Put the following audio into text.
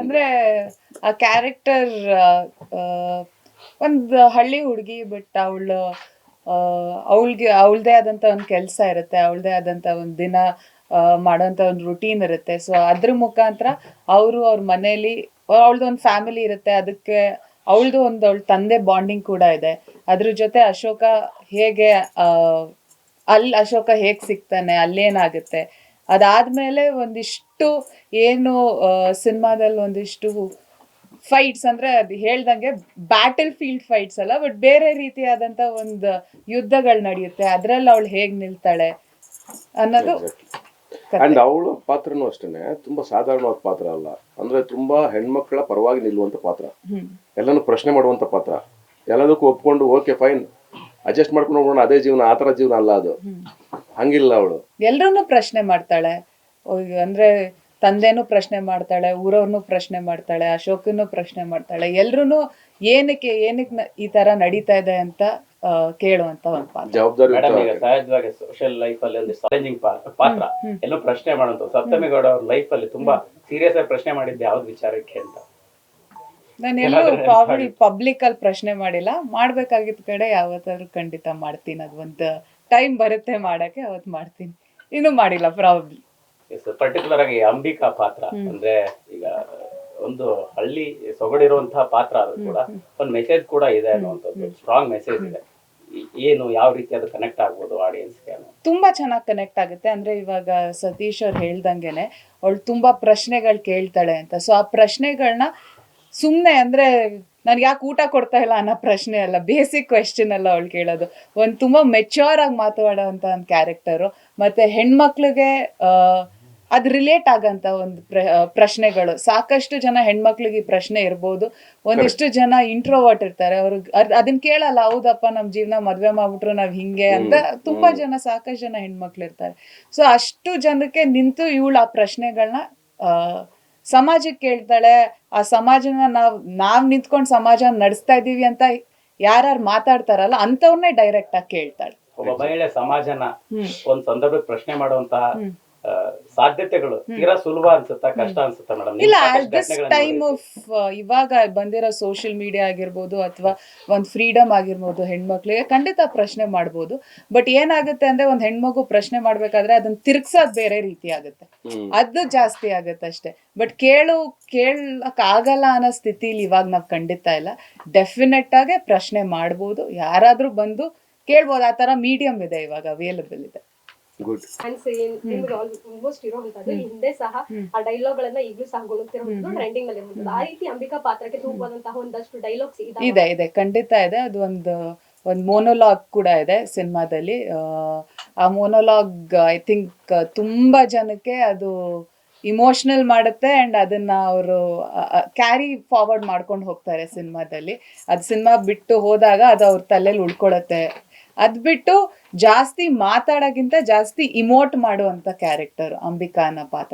ಅಂದ್ರೆ ಆ ಕ್ಯಾರೆಕ್ಟರ್ ಒಂದ್ ಹಳ್ಳಿ ಹುಡುಗಿ ಬಟ್ ಅವಳು ಅವಳಿಗೆ ಅವಳದೇ ಆದಂತ ಒಂದು ಕೆಲಸ ಇರುತ್ತೆ ಅವಳದೇ ಆದಂತ ಒಂದು ದಿನ ಆ, ಮಾಡೋಂಥ ಒಂದು ರುಟೀನ್ ಇರುತ್ತೆ. ಸೊ ಅದ್ರ ಮುಖಾಂತರ ಅವರು ಅವ್ರ ಮನೇಲಿ ಅವಳದು ಒಂದ್ ಫ್ಯಾಮಿಲಿ ಇರುತ್ತೆ ಅದಕ್ಕೆ ಅವಳದು ಒಂದು ಅವಳ ತಂದೆ ಬಾಂಡಿಂಗ್ ಕೂಡ ಇದೆ. ಅದ್ರ ಜೊತೆ ಅಶೋಕ ಹೇಗೆ ಅಲ್ಲಿ ಅಶೋಕ ಹೇಗ್ ಸಿಗ್ತಾನೆ ಅಲ್ಲೇನಾಗುತ್ತೆ ಅದಾದ್ಮೇಲೆ ಒಂದಿಷ್ಟು ಏನು ಸಿನಿಮಾದಲ್ಲಿ ಒಂದಿಷ್ಟು ಫೈಟ್ಸ್ ಅಂದ್ರೆ ಅದು ಹೇಳ್ದಂಗೆ ಬ್ಯಾಟಲ್ ಫೀಲ್ಡ್ ಫೈಟ್ಸ್ ಅಲ್ಲ ಬಟ್ ಬೇರೆ ರೀತಿಯಾದಂತ ಒಂದು ಯುದ್ಧಗಳು ನಡೆಯುತ್ತೆ. ಅದ್ರಲ್ಲಿ ಅವಳು ಹೇಗ್ ನಿಲ್ತಾಳೆ ಅನ್ನೋದು ಅಂಡ್ ಅವಳ ಪಾತ್ರನೂ ಅಷ್ಟೇನೆ ತುಂಬಾ ಸಾಧಾರಣವಾದ ಪಾತ್ರ ಅಲ್ಲ. ಅಂದ್ರೆ ತುಂಬಾ ಹೆಣ್ಮಕ್ಳ ಪರವಾಗಿ ನಿಲ್ಲುವಂತ ಪಾತ್ರ. ಎಲ್ಲಾನು ಪ್ರಶ್ನೆ ಮಾಡುವಂತ ಪಾತ್ರ. ಎಲ್ಲದಕ್ಕೂ ಒಪ್ಕೊಂಡು ಓಕೆ ಫೈನ್ ಅಡ್ಜಸ್ಟ್ ಮಾಡ್ಕೊಂಡು ಹೋಗೋಣ ಅದೇ ಜೀವನ ಆತರ ಜೀವನ ಅಲ್ಲ ಅದು. ಹಂಗಿಲ್ಲ ಅವಳು. ಎಲ್ರನ್ನೂ ಪ್ರಶ್ನೆ ಮಾಡ್ತಾಳೆ. ಅಂದ್ರೆ ತಂದೆನೂ ಪ್ರಶ್ನೆ ಮಾಡ್ತಾಳೆ ಊರವ್ರನ್ನೂ ಪ್ರಶ್ನೆ ಮಾಡ್ತಾಳೆ ಅಶೋಕನೂ ಪ್ರಶ್ನೆ ಮಾಡ್ತಾಳೆ. ಎಲ್ರೂ ಏನಕ್ಕೆ ಏನಕ್ಕೆ ಈ ತರ ನಡೀತಾ ಇದೆ ಅಂತ ಆ, ಕೇಳುವಂತ ಒಂದು ಪಾತ್ರ. ಜವಾಬ್ದಾರಿ ಮೇಡಮ್ ಈಗ ಸಹಜವಾಗಿ ಸೋಷಿಯಲ್ ಲೈಫ್ ಅಲ್ಲಿ ಒಂದು ಚಾಲೆಂಜಿಂಗ್ ಪಾತ್ರ. ಎಲ್ಲೋ ಪ್ರಶ್ನೆ ಮಾಡುವಂತ ಸಪ್ತಮಿಗೌಡ ಅವ್ರ ಲೈಫ್ ಅಲ್ಲಿ ತುಂಬಾ ಸೀರಿಯಸ್ ಆಗಿ ಪ್ರಶ್ನೆ ಮಾಡಿದ್ದೆ ಯಾವ್ದು ವಿಚಾರಕ್ಕೆ ಅಂತ? ನಾನು ಎಲ್ಲೂ ಪಬ್ಲಿಕ್ ಅಲ್ಲಿ ಪ್ರಶ್ನೆ ಮಾಡಿಲ್ಲ. ಮಾಡ್ಬೇಕಾಗಿದ್ದ ಕಡೆ ಯಾವತ್ತಾದ್ರೂ ಖಂಡಿತ ಮಾಡ್ತೀನಿ. ಅದು ಒಂದು ಟೈಮ್ ಬರುತ್ತೆ ಮಾಡಕ್ಕೆ ಅವತ್ತು ಮಾಡ್ತೀನಿ. ಇನ್ನೂ ಮಾಡಿಲ್ಲ ಪ್ರಾಬ್ಲಿ ಪರ್ಟಿಕ್ಯುಲರ್ ಆಗಿ ಅಂಬಿಕಾ ಪಾತ್ರ ಅಂದ್ರೆ ಈಗ ಒಂದು ಹಳ್ಳಿ ಸೊಗಡಿರುವಂತಹ ಪಾತ್ರ ಅದು ಕೂಡ. ಒಂದು ಮೆಸೇಜ್ ಕೂಡ ಇದೆ ಅನ್ನುವಂಥದ್ದು. ಸ್ಟ್ರಾಂಗ್ ಮೆಸೇಜ್ ಇದೆ. ಏನು ಯಾವ ರೀತಿ ಅದು ಕನೆಕ್ಟ್ ಆಗ್ಬೋದು ಆಡಿಯನ್ಸ್ಗೆ ತುಂಬಾ ಚೆನ್ನಾಗಿ ಕನೆಕ್ಟ್ ಆಗುತ್ತೆ. ಅಂದ್ರೆ ಇವಾಗ ಸತೀಶ್ ಅವ್ರು ಹೇಳ್ದಂಗೆನೆ ಅವಳು ತುಂಬಾ ಪ್ರಶ್ನೆಗಳು ಕೇಳ್ತಾಳೆ ಅಂತ. ಸೊ ಆ ಪ್ರಶ್ನೆಗಳನ್ನ ಸುಮ್ಮನೆ ಅಂದ್ರೆ ನನ್ಗೆ ಯಾಕೆ ಊಟ ಕೊಡ್ತಾ ಇಲ್ಲ ಅನ್ನೋ ಪ್ರಶ್ನೆ ಅಲ್ಲ ಬೇಸಿಕ್ ಕ್ವೆಶ್ಚನ್ ಅಲ್ಲ ಅವಳು ಕೇಳೋದು. ಒಂದು ತುಂಬಾ ಮೆಚ್ಯೂರ್ ಆಗಿ ಮಾತಾಡೋವಂಥ ಒಂದು ಕ್ಯಾರೆಕ್ಟರು ಮತ್ತೆ ಹೆಣ್ಮಕ್ಳಿಗೆ ಅದು ಅದ್ ರಿಲೇಟ್ ಆಗಂತ ಒಂದು ಪ್ರ ಪ್ರಶ್ನೆಗಳು. ಸಾಕಷ್ಟು ಜನ ಹೆಣ್ಮಕ್ಳಿಗೆ ಈ ಪ್ರಶ್ನೆ ಇರ್ಬೋದು. ಒಂದಿಷ್ಟು ಜನ ಇಂಟ್ರೋವರ್ಟ್ ಇರ್ತಾರೆ. ಅವ್ರಿಗೆ ಅದನ್ನ ಕೇಳಲ್ಲ ಹೌದಪ್ಪ ನಮ್ಮ ಜೀವನ ಮದುವೆ ಮಾಡ್ಬಿಟ್ರು ನಾವು ಹಿಂಗೆ ಅಂತ ತುಂಬಾ ಜನ ಸಾಕಷ್ಟು ಜನ ಹೆಣ್ಮಕ್ಳು ಇರ್ತಾರೆ ಸೊ ಅಷ್ಟು ಜನಕ್ಕೆ ನಿಂತು ಇವಳು ಆ ಪ್ರಶ್ನೆಗಳನ್ನ ಸಮಾಜಕ್ಕೆ ಕೇಳ್ತಾಳೆ ಆ ಸಮಾಜನ ನಾವು ನಾವು ನಿಂತ್ಕೊಂಡು ಸಮಾಜ ನಡೆಸ್ತಾ ಇದ್ದೀವಿ ಅಂತ ಯಾರ್ಯಾರು ಮಾತಾಡ್ತಾರಲ್ಲ ಅಂತವ್ರನ್ನೇ ಡೈರೆಕ್ಟ್ ಆಗಿ ಕೇಳ್ತಾಳೆ ಒಬ್ಬ ಮಹಿಳೆ ಸಮಾಜನ. ಒಂದ್ ಸಂದರ್ಭಕ್ಕೆ ಪ್ರಶ್ನೆ ಮಾಡುವಂತಹ ಸಾಧ್ಯತೆಗಳು ತೀರಾ ಸುಲಭ ಅನ್ಸುತ್ತಾ? ಕಷ್ಟ ಅನ್ಸುತ್ತಾ ಮೇಡಮ್ ಇಲ್ಲ ದಿಸ್ ಟೈಮ್ ಆಫ್ ಇವಾಗ ಬಂದಿರೋ ಸೋಷಿಯಲ್ ಮೀಡಿಯಾ ಆಗಿರ್ಬೋದು ಅಥವಾ ಒಂದು ಫ್ರೀಡಮ್ ಆಗಿರ್ಬೋದು ಹೆಣ್ಮಕ್ಳಿಗೆ ಖಂಡಿತ ಪ್ರಶ್ನೆ ಮಾಡ್ಬೋದು. ಬಟ್ ಏನಾಗುತ್ತೆ ಅಂದ್ರೆ ಒಂದ್ ಹೆಣ್ಮಗು ಪ್ರಶ್ನೆ ಮಾಡ್ಬೇಕಾದ್ರೆ ಅದನ್ನ ತಿರ್ಗ್ಸೋದ್ ಬೇರೆ ರೀತಿ ಆಗುತ್ತೆ. ಅದು ಜಾಸ್ತಿ ಆಗುತ್ತೆ ಅಷ್ಟೇ. ಬಟ್ ಕೇಳು ಕೇಳಕ್ ಆಗಲ್ಲ ಅನ್ನೋ ಸ್ಥಿತಿಲಿ ಇವಾಗ ನಾವ್ ಖಂಡಿತ ಇಲ್ಲ. ಡೆಫಿನೆಟ್ ಆಗಿ ಪ್ರಶ್ನೆ ಮಾಡ್ಬೋದು. ಯಾರಾದ್ರೂ ಬಂದು ಕೇಳ್ಬೋದು. ಆ ತರ ಮೀಡಿಯಂ ಇದೆ ಇವಾಗ ಅವೈಲಬಲ್ ಇದೆ. ಗುಡ್ ಫ್ಯಾನ್ಸ್ ನಿಮ್ಗೆ ಆಲ್ಮೋಸ್ಟ್ ಇರೋಂಥದ್ದು ಈ ಹಿಂದೆ ಸಹ ಆ ಡೈಲಾಗ್ ಗಳನ್ನ ಈಗಲೂ ಸಹ ಗುಣಗ್ತಿರೋದು ಟ್ರೆಂಡಿಂಗ್ನಲ್ಲಿ ಇರುವಂತದ್ದು ಆ ರೀತಿ ಅಂಬಿಕಾ ಪಾತ್ರಕ್ಕೆ ತೂಗುವಂತಹ ಒಂದಷ್ಟು ಡೈಲಾಗ್ಸ್ ಇದೆ ಇದೆ. ಖಂಡಿತ ಇದೆ. ಅದು ಒಂದು ಒಂದು ಮೋನೋಲಾಗ್ ಕೂಡ ಇದೆ ಸಿನಿಮಾದಲ್ಲಿ. ಆ ಮೋನೋಲಾಗ್ ಐ ಥಿಂಕ್ ತುಂಬಾ ಜನಕ್ಕೆ ಅದು ಇಮೋಷನಲ್ ಮಾಡುತ್ತೆ ಅಂಡ್ ಅದನ್ನ ಅವರು ಕ್ಯಾರಿ ಫಾರ್ವರ್ಡ್ ಮಾಡ್ಕೊಂಡು ಹೋಗ್ತಾರೆ ಸಿನಿಮಾದಲ್ಲಿ. ಅದು ಸಿನಿಮಾ ಬಿಟ್ಟು ಹೋದಾಗ ಅದು ಅವ್ರ ತಲೆಯಲ್ಲಿ ಉಳ್ಕೊಳತ್ತೆ. ಅದ್ ಬಿಟ್ಟು ಜಾಸ್ತಿ ಮಾತಾಡೋಕ್ಕಿಂತ ಜಾಸ್ತಿ ಇಮೋಟ್ ಮಾಡುವಂತ ಕ್ಯಾರೆಕ್ಟರ್ ಅಂಬಿಕಾ ಅನ್ನೋ ಪಾತ್ರ.